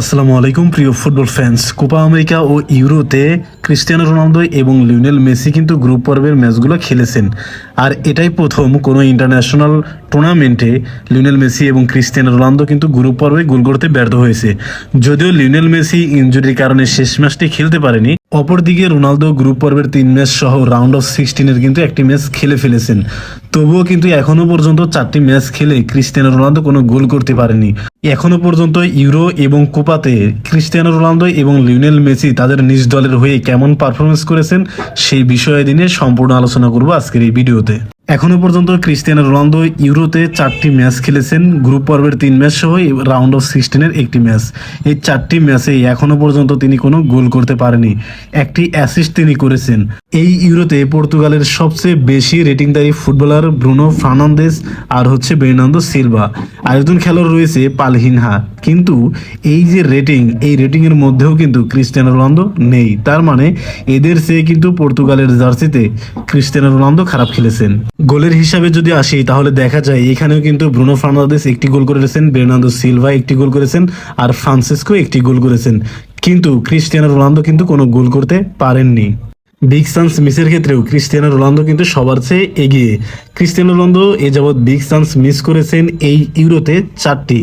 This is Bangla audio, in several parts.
আসসালামু আলাইকুম, প্রিয় ফুটবল ফ্যান্স কোপা আমেরিকা ও ইউরোতে ক্রিস্টিয়ানো রোনালদো এবং লিওনেল মেসি কিন্তু গ্রুপ পর্বের ম্যাচগুলো খেলেছেন। আর এটাই প্রথম কোনো ইন্টারন্যাশনাল টুর্নামেন্টে লিওনেল মেসি এবং ক্রিস্টিয়ানো রোনালদো কিন্তু গ্রুপ পর্বে গোল করতে ব্যর্থ হয়েছে। যদিও লিওনেল মেসি ইনজুরির কারণে শেষ ম্যাচটি খেলতে পারেনি, অপরদিকে রোনালদো গ্রুপ পর্বের তিন ম্যাচ সহ রাউন্ড অফ সিক্সটিনের কিন্তু একটি ম্যাচ খেলে ফেলেছেন। তবুও কিন্তু এখনও পর্যন্ত চারটি ম্যাচ খেলে ক্রিস্টিয়ানো রোনালদো কোনো গোল করতে পারেনি। এখনও পর্যন্ত ইউরো এবং কোপাতে ক্রিস্টিয়ানো রোনালদো এবং লিওনেল মেসি তাদের নিজ দলের হয়ে কেমন পারফরমেন্স করেছেন সেই বিষয়ে দিনে সম্পূর্ণ আলোচনা করব আজকের এই ভিডিওতে। এখনও পর্যন্ত ক্রিস্টিয়ানো রোনালদো ইউরোতে চারটি ম্যাচ খেলেছেন। গ্রুপ পর্বের তিন ম্যাচ সহ রাউন্ড অফ সিক্সটিনের একটি ম্যাচ। এই চারটি ম্যাচে এখনও পর্যন্ত তিনি কোনো গোল করতে পারেনি। একটি অ্যাসিস্ট তিনি করেছেন। এই ইউরোতে পর্তুগালের সবচেয়ে বেশি রেটিংদারি ফুটবলার ব্রুনো ফার্নান্দেস আর হচ্ছে বের্নান্দো সিলভা। আরেকজন খেলোয়াড় রয়েছে পালহিনহা কিন্তু এই যে রেটিং, এই রেটিংয়ের মধ্যেও কিন্তু ক্রিস্টিয়ানো রোনালদো নেই। তার মানে এদের চেয়ে কিন্তু পর্তুগালের জার্সিতে ক্রিস্টিয়ানো রোনালদো খারাপ খেলেছেন। গোলের হিসাবে যদি আসি, তাহলে দেখা যায় এখানেও কিন্তু ব্রুনো ফার্নান্দেস একটি গোল করেছেন বের্নান্দো সিলভা একটি গোল করেছেন আর ফ্রান্সিসকো একটি গোল করেছেন। কিন্তু ক্রিস্টিয়ানো রোনালদো কিন্তু কোনো গোল করতে পারেননি। বিগ সান্স মিসের ক্ষেত্রেও ক্রিস্টিয়ানো রোনালদো কিন্তু সবার চেয়ে এগিয়ে। ক্রিস্টিয়ানো রোনালদো এ যাবৎ বিগ সান্স মিস করেছেন এই ইউরোতে চারটি।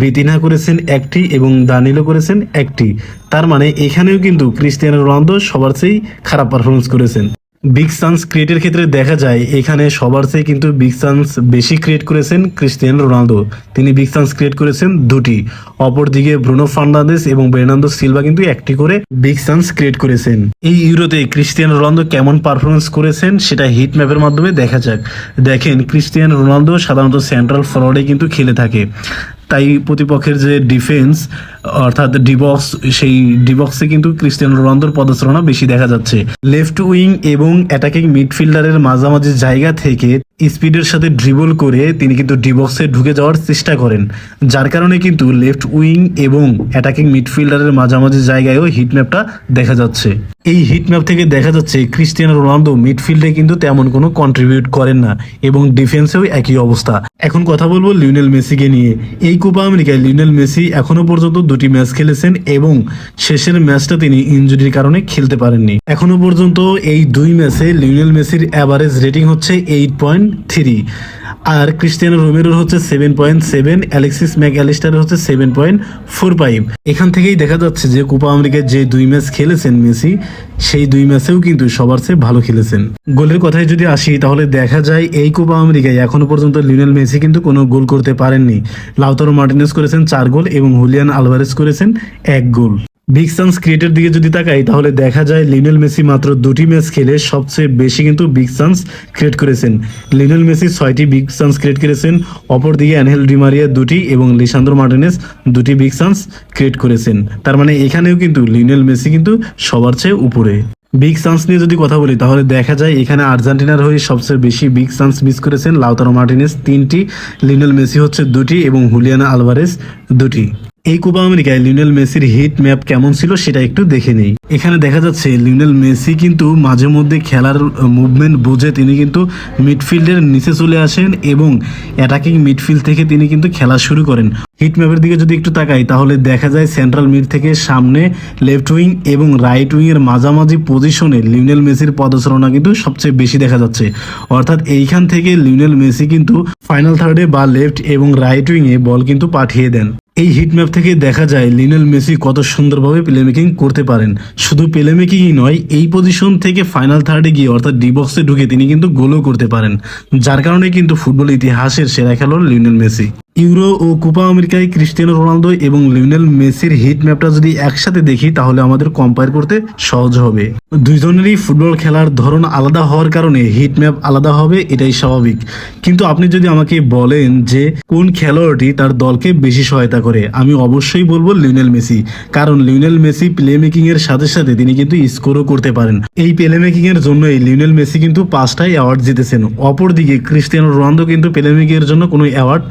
বেতিনা করেছেন একটি এবং দানিলো করেছেন একটি। তার মানে এখানেও কিন্তু ক্রিস্টিয়ানো রোনালদো সবার চেয়েই খারাপ পারফরমেন্স করেছেন। বিগ চান্স ক্রিয়েটের ক্ষেত্রে দেখা যায়, এখানে সবার চেয়ে কিন্তু বিগ চান্স বেশি ক্রিয়েট করেছেন ক্রিস্টিয়ান রোনালদো তিনি বিগ চান্স ক্রিয়েট করেছেন দুটি। অপরদিকে ব্রুনো ফার্নান্দেস এবং বের্নান্দো সিলভা কিন্তু একটি করে বিগ চান্স ক্রিয়েট করেছেন। এই ইউরোতে ক্রিস্টিয়ান রোনালদো কেমন পারফরমেন্স করেছেন সেটা হিট ম্যাপের মাধ্যমে দেখা যাক। দেখেন ক্রিস্টিয়ান রোনালদো সাধারণত সেন্ট্রাল ফরওয়ার্ডে কিন্তু খেলে থাকে। তাই প্রতিপক্ষের যে ডিফেন্স অর্থাৎ ডিবক্স সেই ডিবক্সে কিন্তু ক্রিস্টিয়ানো রোনালদোর পদচারণা বেশি দেখা যাচ্ছে। লেফট উইং এবং অ্যাটাকিং মিডফিল্ডারের মাঝামাঝি জায়গা থেকে স্পিডের সাথে ড্রিবল করে তিনি কিন্তু ডিবক্সে ঢুকে যাওয়ার চেষ্টা করেন। যার কারণে কিন্তু লেফট উইং এবং অ্যাটাকিং মিডফিল্ডারের মাঝামাঝি জায়গায়ও হিট ম্যাপটা দেখা যাচ্ছে। এই হিট ম্যাপ থেকে দেখা যাচ্ছে ক্রিস্টিয়ানো রোনালদো মিডফিল্ডে কিন্তু তেমন কোনো কন্ট্রিবিউট করেন না এবং ডিফেন্সেও একই অবস্থা। এখন কথা বলব লিওনেল মেসিকে নিয়ে। এই কোপা আমেরিকায় লিওনেল মেসি এখনও পর্যন্ত দুটি ম্যাচ খেলেছেন এবং শেষের ম্যাচটা তিনি ইঞ্জুরির কারণে খেলতে পারেননি। এখনও পর্যন্ত এই দুই ম্যাচে লিওনেল মেসির অ্যাভারেজ রেটিং হচ্ছে এইট পয়েন্ট থ্রি আর ক্রিস্টিয়ানো রোমেরোর হচ্ছে seven point seven Alexis Mac অ্যালিস্টারের হচ্ছে সেভেন পয়েন্ট ফোর ফাইভ এখান থেকেই দেখা যাচ্ছে যে কোপা আমেরিকায় যে দুই ম্যাচ খেলেছেন মেসি, সেই দুই ম্যাচেও কিন্তু সবার চেয়ে ভালো খেলেছেন। গোলের কথায় যদি আসি, তাহলে দেখা যায় এই কোপা আমেরিকায় এখনও পর্যন্ত লিওনেল মেসি কিন্তু কোনো গোল করতে পারেননি। লাউতারো মার্টিনেস করেছেন চার গোল এবং হুলিয়ান আলভারেস করেছেন এক গোল। বিগ চান্স ক্রিয়েটের দিকে যদি তাকাই, তাহলে দেখা যায় লিওনেল মেসি মাত্র দুটি ম্যাচ খেলে সবচেয়ে বেশি কিন্তু বিগ চান্স ক্রিয়েট করেছেন। লিওনেল মেসি ছয়টি বিগ চান্স ক্রিয়েট করেছেন, অপরদিকে অ্যানহেল ডিমারিয়া দুটি এবং লিসান্দ্রো মার্টিনেস দুটি বিগ চান্স ক্রিয়েট করেছেন। তার মানে এখানেও কিন্তু লিওনেল মেসি কিন্তু সবার চেয়ে উপরে। বিগ চান্স নিয়ে যদি কথা বলি, তাহলে দেখা যায় এখানে আর্জেন্টিনার হয়ে সবচেয়ে বেশি বিগ চান্স মিস করেছেন লাউতারো মার্টিনেস তিনটি লিওনেল মেসি হচ্ছে দুটি এবং হুলিয়ানা আলভারেস দুটি। এই কোপা আমেরিকায় লিওনেল মেসির হিট ম্যাপ কেমন ছিল সেটা একটু দেখে নেই। এখানে দেখা যাচ্ছে লিওনেল মেসি কিন্তু মাঝে মধ্যে খেলার মুভমেন্ট বুঝে, তিনি কিন্তু মিডফিল্ডের নিচে চলে আসেন এবং অ্যাটাকিং মিডফিল্ড থেকে তিনি কিন্তু খেলা শুরু করেন। হিট ম্যাপের দিকে যদি একটু তাকাই, তাহলে দেখা যায় সেন্ট্রাল মিড থেকে সামনে লেফট উইং এবং রাইট উইং এর মাঝামাঝি পজিশনে লিওনেল মেসির পদচারণা কিন্তু সবচেয়ে বেশি দেখা যাচ্ছে। অর্থাৎ এইখান থেকে লিওনেল মেসি কিন্তু ফাইনাল থার্ডে বা লেফট এবং রাইট উইং এ বল কিন্তু পাঠিয়ে দেন। এই হিটম্যাপ থেকে দেখা যায় লিনেল মেসি কত সুন্দরভাবে প্লেমেকিং করতে পারেন। শুধু প্লেমেকিংই নয়, এই পজিশন থেকে ফাইনাল থার্ডে গিয়ে অর্থাৎ ডি বক্সে ঢুকে তিনি কিন্তু গোলও করতে পারেন। যার কারণে কিন্তু ফুটবল ইতিহাসের সেরা খেলোয়াড় লিনেল মেসি। ইউরো ও কোপা আমেরিকায় ক্রিস্টিয়ানো রোনালদো এবং লিওনেল মেসির হিট ম্যাপটা যদি একসাথে দেখি, তাহলে আমাদের কম্পেয়ার করতে সহজ হবে। দুইজনেরই ফুটবল খেলার ধরন আলাদা হওয়ার কারণে হিট ম্যাপ আলাদা হবে, এটাই স্বাভাবিক। কিন্তু আপনি যদি আমাকে বলেন যে কোন খেলোয়াড়টি তার দলকে বেশি সহায়তা করে, আমি অবশ্যই বলব লিওনেল মেসি। কারণ লিওনেল মেসি প্লে মেকিং এর সাথে সাথে তিনি কিন্তু স্কোরও করতে পারেন। এই প্লে মেকিং এর জন্যই লিওনেল মেসি কিন্তু পাঁচটাই অ্যাওয়ার্ড জিতেছেন। অপরদিকে ক্রিস্টিয়ানো রোনালদো কিন্তু প্লে মেকিং এর জন্য কোনো অ্যাওয়ার্ড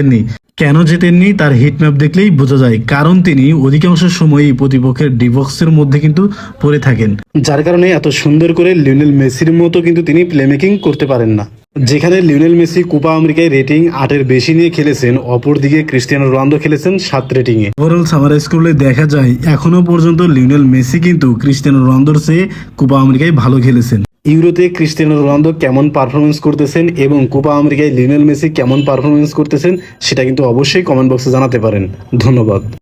জেতেননি। কেন জেতেননি তার হিট ম্যাপ দেখলেই বোঝা যায় কারণ তিনি অধিকাংশ সময়ই প্রতিপক্ষের ডিবক্সের মধ্যে কিন্তু পড়ে থাকেন। যার কারণে এত সুন্দর করে লিওনেল মেসির মতো কিন্তু তিনি প্লেমেকিং করতে পারেন না। যেখানে লিওনেল মেসি কোপা আমেরিকায় রেটিং আটের বেশি নিয়ে খেলেছেন অপরদিকে ক্রিস্টিয়ানো রোনালদো খেলেছেন সাত রেটিং এ ওভারঅল সামার স্কুলে দেখা যায় এখনও পর্যন্ত লিওনেল মেসি কিন্তু ক্রিস্টিয়ানো রোনালদোর চেয়ে কোপা আমেরিকায় ভালো খেলেছেন। ইউরোতে ক্রিস্টিয়ানো রোনালদো কেমন পারফরমেন্স করতেছেন এবং কোপা আমেরিকায় লিওনেল মেসি কেমন পারফরমেন্স করতেছেন, সেটা কিন্তু অবশ্যই কমেন্ট বক্সে জানাতে পারেন। ধন্যবাদ।